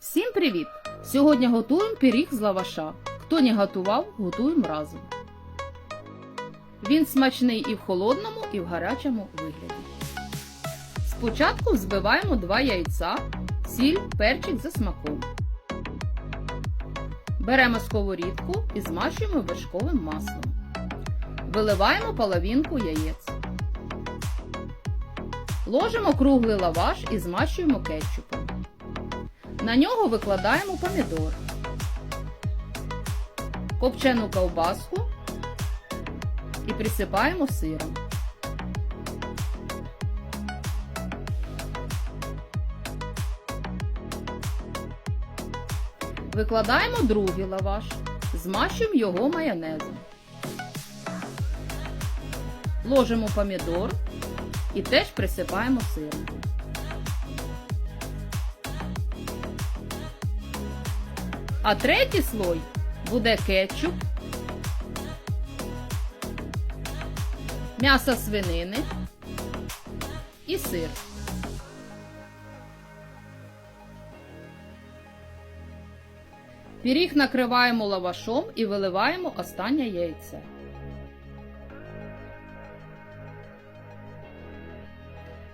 Всім привіт! Сьогодні готуємо пиріг з лаваша. Хто не готував, готуємо разом. Він смачний і в холодному, і в гарячому вигляді. Спочатку взбиваємо 2 яйця, сіль, перчик за смаком. Беремо сковорідку і змащуємо вершковим маслом. Виливаємо половинку яєць. Ложимо круглий лаваш і змащуємо кетчупом. На нього викладаємо помідор, копчену ковбаску і присипаємо сиром. Викладаємо другий лаваш, змащуємо його майонезом. Ложимо помідор і теж присипаємо сиром. А третій слой буде кетчуп, м'ясо свинини і сир. Пиріг накриваємо лавашом і виливаємо останнє яйце.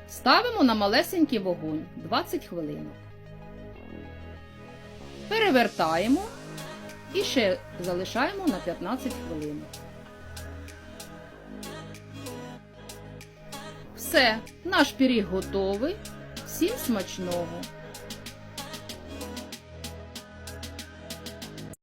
Ставимо на малесенький вогонь 20 хвилин. Перевертаємо і ще залишаємо на 15 хвилин. Все, наш пиріг готовий. Всім смачного!